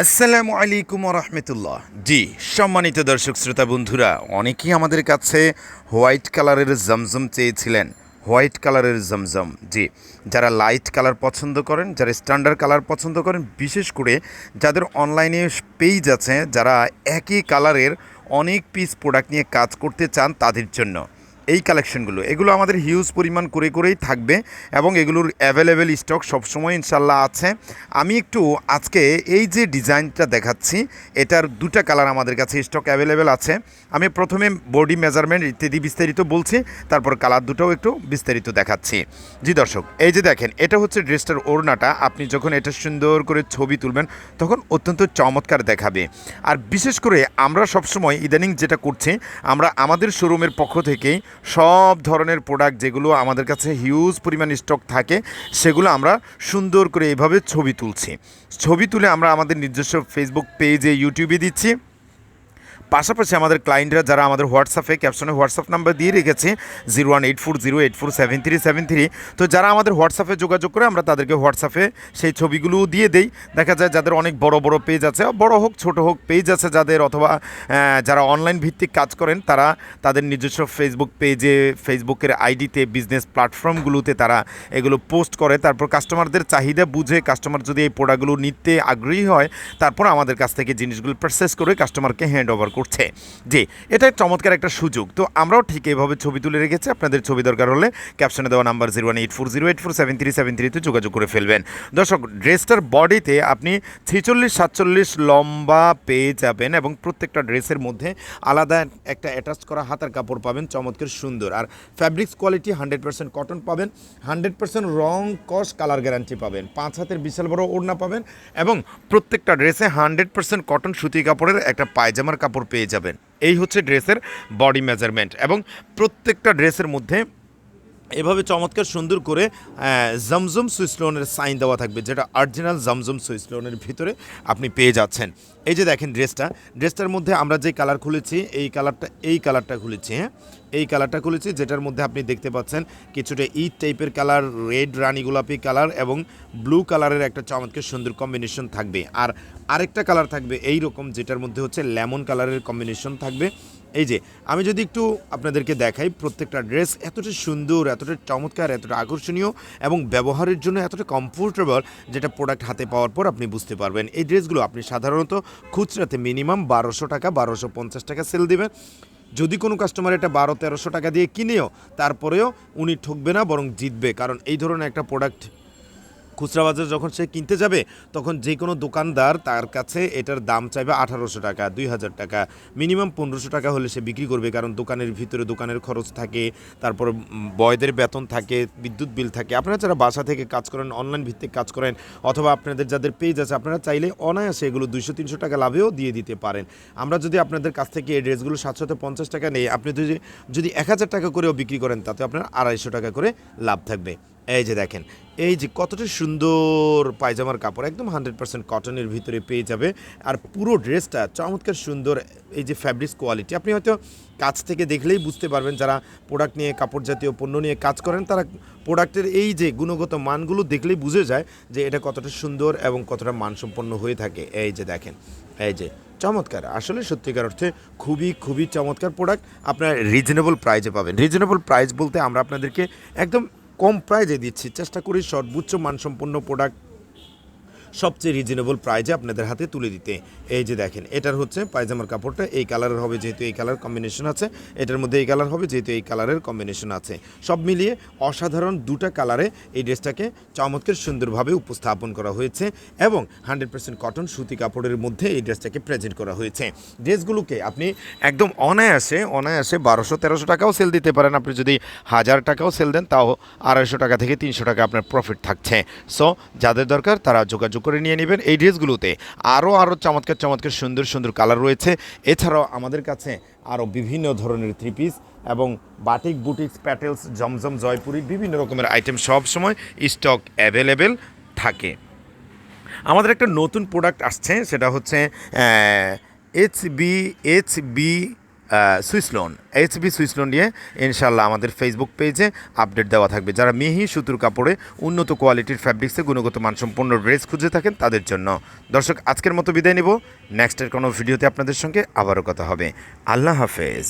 আসসালামু আলাইকুম রহমতুল্লাহ। জি, সম্মানিত দর্শক শ্রোতা বন্ধুরা, অনেকেই আমাদের কাছে হোয়াইট কালারের জমজম চেয়েছিলেন। হোয়াইট কালারের জমজম, জি। যারা লাইট কালার পছন্দ করেন, যারা স্ট্যান্ডার্ড কালার পছন্দ করেন, বিশেষ করে যাদের অনলাইনে পেজ আছে, যারা একই কালারের অনেক পিস প্রোডাক্ট নিয়ে কাজ করতে চান তাদের জন্য। এই কালেকশনগুলো এগুলো আমাদের হিউজ পরিমাণ করে করেই থাকবে এবং এগুলোর অ্যাভেলেবেল স্টক সবসময় ইনশাল্লাহ আছে। আমি একটু আজকে এই যে ডিজাইনটা দেখাচ্ছি, এটার দুটা কালার আমাদের কাছে স্টক অ্যাভেলেবেল আছে। আমি প্রথমে বডি মেজারমেন্ট ইত্যাদি বিস্তারিত বলছি, তারপর কালার দুটোও একটু বিস্তারিত দেখাচ্ছি। জি দর্শক, এই যে দেখেন, এটা হচ্ছে ড্রেসটার ওড়নাটা। আপনি যখন এটা সুন্দর করে ছবি তুলবেন, তখন অত্যন্ত চমৎকার দেখাবে। আর বিশেষ করে আমরা সবসময় ইদানিং যেটা করছি, আমরা আমাদের শোরুমের পক্ষ থেকেই সব ধরনের প্রোডাক্ট যেগুলো আমাদের কাছে হিউজ পরিমাণ স্টক থাকে, সেগুলো আমরা সুন্দর করে এভাবে ছবি তুলছি। ছবি তুলে আমরা আমাদের নিজস্ব ফেসবুক পেজে ইউটিউবে দিচ্ছি। পাশাপাশি আমাদের ক্লায়েন্টরা যারা আমাদের হোয়াটসঅ্যাপে ক্যাপশনে হোয়াটসঅ্যাপ নাম্বার দিয়ে রেখেছে zero one eight four zero eight four seven three seven three তো যারা আমাদের হোয়াটসঅ্যাপে যোগাযোগ করে, আমরা তাদেরকে হোয়াটসঅ্যাপে সেই ছবিগুলোও দিয়ে দেই। দেখা যায় যাদের অনেক বড় বড় পেজ আছে, বড় হোক, ছোট হোক পেজ আছে যাদের, অথবা যারা অনলাইন ভিত্তিক কাজ করেন, তারা তাদের নিজস্ব ফেসবুক পেজে ফেসবুকের আইডিতে বিজনেস প্ল্যাটফর্মগুলোতে তারা এগুলো পোস্ট করে। তারপর কাস্টমারদের চাহিদা বুঝে কাস্টমার যদি এই প্রোডাক্টগুলো নিতে আগ্রহী হয়, তারপর আমাদের কাছ থেকে জিনিসগুলো প্রসেস করে কাস্টমারকে হ্যান্ড ওভার করছে। জি এটা চমৎকার একটা সুযোগ। তো আমরাও ঠিক এইভাবে ছবি তুলে রেখেছি। আপনাদের ছবি দরকার হলে ক্যাপশনে দেওয়া number zero one eight four zero eight four seven three seven থ্রিতে যোগাযোগ করে ফেলবেন। দর্শক ড্রেসটার বডিতে আপনি ছেচল্লিশ সাতচল্লিশ লম্বা পেয়ে যাবেন এবং প্রত্যেকটা ড্রেসের মধ্যে আলাদা একটা অ্যাটাচ করা হাতার কাপড় পাবেন। চমৎকার, সুন্দর। আর fabrics quality hundred percent cotton পাবেন। হান্ড্রেড পার্সেন্ট রং, কস কালার গ্যারান্টি পাবেন। পাঁচ হাতের বিশাল বড় ওড়না পাবেন এবং প্রত্যেকটা ড্রেসে হান্ড্রেড পার্সেন্ট কটন সুতি কাপড়ের একটা পায়জামার কাপড় পেয়ে যাবেন। এই হচ্ছে ড্রেসের বডি মেজারমেন্ট এবং প্রত্যেকটা ড্রেসের মধ্যে এভাবে চমৎকার সুন্দর করে জমজম সুইচ লোনের সাইন দেওয়া থাকবে, যেটা অরিজিনাল জমজম সুইচ লোনের ভিতরে আপনি পেয়ে যাচ্ছেন। এই যে দেখেন ড্রেসটা ড্রেসটার মধ্যে আমরা যে কালার খুলেছি, এই কালারটা এই কালারটা খুলেছি হ্যাঁ? এই কালারটা খুলেছি, যেটার মধ্যে আপনি দেখতে পাচ্ছেন কিছুটা ইট টাইপের কালার রেড রানী গোলাপি কালার এবং ব্লু কালারের একটা চমৎকার সুন্দর কম্বিনেশন থাকবে। আর আরেকটা কালার থাকবে এই রকম যেটার মধ্যে হচ্ছে লেমন কালারের কম্বিনেশন থাকবে। এই যে, আমি যদি একটু আপনাদেরকে দেখাই, প্রত্যেকটা ড্রেস এতটা সুন্দর, এতটা চমৎকার, এতটা আকর্ষণীয় এবং ব্যবহারের জন্য এতটা কমফোর্টেবল যেটা প্রোডাক্ট হাতে পাওয়ার পর আপনি বুঝতে পারবেন। এই ড্রেসগুলো আপনি সাধারণত খুচরাতে মিনিমাম বারোশো টাকা, বারোশো পঞ্চাশ টাকা সেল দেবেন। যদি কোনো কাস্টমার এটা বারো তেরোশো টাকা দিয়ে কিনেও, তারপরেও উনি ঠকবে না, বরং জিতবে। কারণ এই ধরনের একটা প্রোডাক্ট খুচরা বাজার যখন সে কিনতে যাবে, তখন যে কোনো দোকানদার তার কাছে এটার দাম চাইবে আঠারোশো টাকা, দুই হাজার টাকা। মিনিমাম পনেরোশো টাকা হলে সে বিক্রি করবে, কারণ দোকানের ভিতরে দোকানের খরচ থাকে, তারপর বয়দের বেতন থাকে, বিদ্যুৎ বিল থাকে। আপনারা যারা বাসা থেকে কাজ করেন অনলাইন ভিত্তিক কাজ করেন, অথবা আপনাদের যাদের পেজ আছে, আপনারা চাইলে অনায়াসে এগুলো দুইশো, তিনশো টাকা লাভেও দিয়ে দিতে পারেন। আমরা যদি আপনাদের কাছ থেকে এই ড্রেসগুলো সাতশত পঞ্চাশ টাকা নেই, আপনি যদি যদি এক হাজার টাকা করেও বিক্রি করেন, তাতে আপনার আড়াইশো টাকা করে লাভ থাকবে। এই যে দেখেন, এই যে কতটা সুন্দর পায়জামার কাপড়, একদম হান্ড্রেড পার্সেন্ট কটনের ভিতরে পেয়ে যাবে। আর পুরো ড্রেসটা চমৎকার সুন্দর, এই যে ফ্যাব্রিক্স কোয়ালিটি আপনি হয়তো কাছ থেকে দেখলেই বুঝতে পারবেন, যারা প্রোডাক্ট নিয়ে, কাপড় জাতীয় পণ্য নিয়ে কাজ করেন, তারা প্রোডাক্টের এই যে গুণগত মানগুলো দেখলেই বুঝে যায় যে এটা কতটা সুন্দর এবং কতটা মানসম্পন্ন হয়ে থাকে। এই যে দেখেন, এই যে চমৎকার। আসলে সত্যিকার অর্থে খুবই খুবই চমৎকার প্রোডাক্ট আপনার রিজনেবল প্রাইজে পাবেন। রিজনেবল প্রাইস বলতে আমরা আপনাদেরকে একদম কম প্রাইজে দিচ্ছি। চেষ্টা করি সর্বোচ্চ মানসম্পন্ন প্রোডাক্ট সবচেয়ে রিজনেবল প্রাইজে আপনাদের হাতে তুলে দিতে। এই যে দেখেন, এটার হচ্ছে পায়জামার কাপড়টা, এই কালারের হবে যেহেতু এই কালার কম্বিনেশন আছে, এটার মধ্যে এই কালার হবে যেহেতু এই কালারের কম্বিনেশন আছে। সব মিলিয়ে অসাধারণ দুটা কালারে এই ড্রেসটাকে চমৎকার সুন্দরভাবে উপস্থাপন করা হয়েছে এবং হান্ড্রেড পার্সেন্ট কটন সুতি কাপড়ের মধ্যে এই ড্রেসটাকে প্রেজেন্ট করা হয়েছে। ড্রেসগুলোকে আপনি একদম অনায়াসে অনায়াসে বারোশো, তেরোশো টাকাও সেল দিতে পারেন। আপনি যদি হাজার টাকাও সেল দেন, তাও আড়াইশো টাকা থেকে তিনশো টাকা আপনার প্রফিট থাকছে। সো যাদের দরকার তারা যোগাযোগ করে নিয়ে নেবেন এই ড্রেসগুলোতে। আরও আরও চমৎকার চমৎকার, সুন্দর সুন্দর কালার রয়েছে। এছাড়াও আমাদের কাছে আরও বিভিন্ন ধরনের থ্রি পিস এবং বাটিক বুটিক্স প্যাটেলস জমজম, জয়পুরি বিভিন্ন রকমের আইটেম সব সময় স্টক অ্যাভেলেবেল থাকে। আমাদের একটা নতুন প্রোডাক্ট আসছে, সেটা হচ্ছে H B H B Swiss lawn H B Swiss lawn নিয়ে ইনশাল্লাহ আমাদের ফেসবুক পেজে আপডেট দেওয়া থাকবে। যারা মিহি সুতুর কাপড়ে উন্নত কোয়ালিটির ফ্যাব্রিক্সে গুণগত মানসম্পন্ন ড্রেস খুঁজে থাকেন তাদের জন্য। দর্শক, আজকের মতো বিদায় নেব। নেক্সটের কোনো ভিডিওতে আপনাদের সঙ্গে আবারও কথা হবে। আল্লাহ হাফেজ।